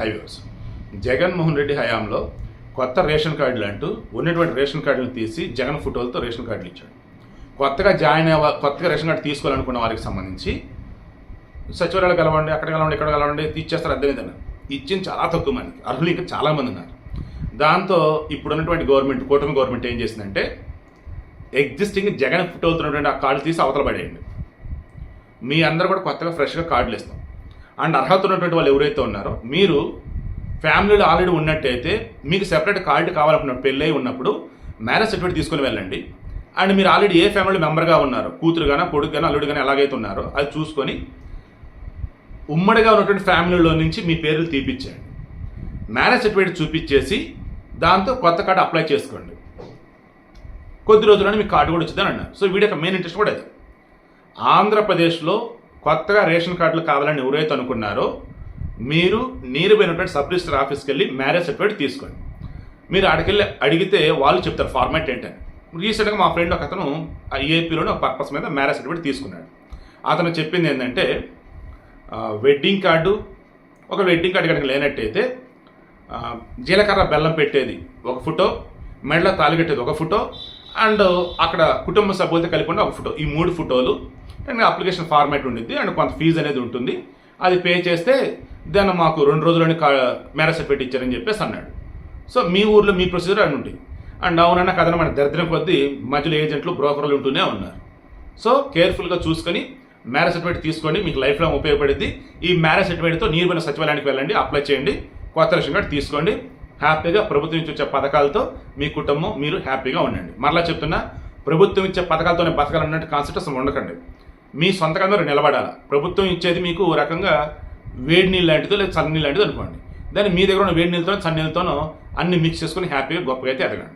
Highways. Jaganmohan Reddy హయాంలో కొత్త ration కార్డులు అంటూ ఉన్నటువంటి రేషన్ కార్డులను తీసి జగన్ ఫోటోలతో రేషన్ కార్డులు ఇచ్చాడు. కొత్తగా జాయిన్ అయ్యే కొత్తగా రేషన్ కార్డు తీసుకోవాలనుకున్న వారికి సంబంధించి సచివాలయాలు కలవండి అక్కడ కలవండి ఇక్కడ కలవండి తీసేస్తారు అర్థమైందని ఇచ్చింది చాలా తక్కువ మందికి అర్హులు ఇంకా చాలామంది ఉన్నారు. దాంతో ఇప్పుడు ఉన్నటువంటి గవర్నమెంట్ కూటమి గవర్నమెంట్ ఏం చేసిందంటే ఎగ్జిస్టింగ్ జగన్ ఫోటోలతో ఉన్నటువంటి ఆ కార్డు తీసి అవతల పడేయండి. మీ అందరూ కూడా కొత్తగా ఫ్రెష్గా కార్డులు ఇస్తాం. అండ్ అర్హత ఉన్నటువంటి వాళ్ళు ఎవరైతే ఉన్నారో మీరు ఫ్యామిలీలో ఆల్రెడీ ఉన్నట్టయితే మీకు సెపరేట్ కార్డు కావాలనుకున్న పెళ్ళై ఉన్నప్పుడు మ్యారేజ్ సర్టిఫికేట్ తీసుకుని వెళ్ళండి. అండ్ మీరు ఆల్రెడీ ఏ ఫ్యామిలీ మెంబర్గా ఉన్నారు కూతురు కానీ కొడుకు కానీ అల్లుడు కానీ ఎలాగైతే ఉన్నారో అది చూసుకొని ఉమ్మడిగా ఉన్నటువంటి ఫ్యామిలీలో నుంచి మీ పేర్లు తీపిచ్చేయండి. మ్యారేజ్ సర్టిఫికేట్ చూపించేసి దాంతో కొత్త కార్డు అప్లై చేసుకోండి. కొద్ది రోజుల్లోనే మీ కార్డు కూడా వచ్చిందని అన్నారు. సో వీడి యొక్క మెయిన్ ఇంట్రెస్ట్ కూడా అది ఆంధ్రప్రదేశ్లో కొత్తగా రేషన్ కార్డులు కావాలని ఎవరైతే అనుకున్నారో మీరు నీరు పోయినటువంటి సబ్ రిజిస్టర్ ఆఫీస్కి వెళ్ళి మ్యారేజ్ సర్టిఫికేట్ తీసుకోండి. మీరు అక్కడికెళ్ళి అడిగితే వాళ్ళు చెప్తారు ఫార్మాట్ ఏంటని. రీసెంట్గా మా ఫ్రెండ్ ఒక అతను ఆ ఒక పర్పస్ మీద మ్యారేజ్ సర్టిఫికేట్ తీసుకున్నాడు. అతను చెప్పింది ఏంటంటే వెడ్డింగ్ కార్డు ఒక వెడ్డింగ్ కార్డు కనుక లేనట్టయితే జీలకర్ర బెల్లం పెట్టేది ఒక ఫోటో మెడలో తాళి కట్టేది ఒక ఫోటో అండ్ అక్కడ కుటుంబ సభ్యులతో కలిపి ఒక ఫోటో ఈ మూడు ఫోటోలు అండ్ అప్లికేషన్ ఫార్మాట్ ఉండిద్ది అండ్ కొంత ఫీజు అనేది ఉంటుంది. అది పే చేస్తే దాన్ని మాకు రెండు రోజుల్లోనే మ్యారేజ్ సర్టిఫికేట్ ఇచ్చారని చెప్పేసి అన్నాడు. సో మీ ఊర్లో మీ ప్రొసీజర్ అని ఉంటుంది అండ్ అవునన్న కథను మన దరిద్రం కొద్దీ మధ్యలో ఏజెంట్లు బ్రోకర్లు ఉంటూనే ఉన్నారు. సో కేర్ఫుల్గా చూసుకొని మ్యారేజ్ సర్టిఫికేట్ తీసుకోండి మీకు లైఫ్ లాంగ్ ఉపయోగపడింది ఈ మ్యారేజ్ సర్టిఫికేట్తో నీరు సచివాలయానికి వెళ్ళండి అప్లై చేయండి కొత్త రేషన్ కార్డు తీసుకోండి. హ్యాపీగా ప్రభుత్వం ఇచ్చే వచ్చే పథకాలతో మీ కుటుంబం మీరు హ్యాపీగా ఉండండి. మరలా చెప్తున్నా ప్రభుత్వం ఇచ్చే పథకాలతోనే బతకాలన్నట్టు కాన్సెప్ట్ అసలు ఉండకండి. మీ సొంతకంగా మీరు నిలబడాలి? ప్రభుత్వం ఇచ్చేది మీకు ఓ రకంగా వేడి నీళ్ళు లాంటిదో లేదా చల్ల నీళ్ళు లాంటిదో అనుకోండి. దాన్ని మీ దగ్గర ఉన్న వేడి నీళ్ళతో చల్ల నీళ్ళతోనో అన్ని మిక్స్ చేసుకొని హ్యాపీగా గొప్పగా అయితే ఎదగండి.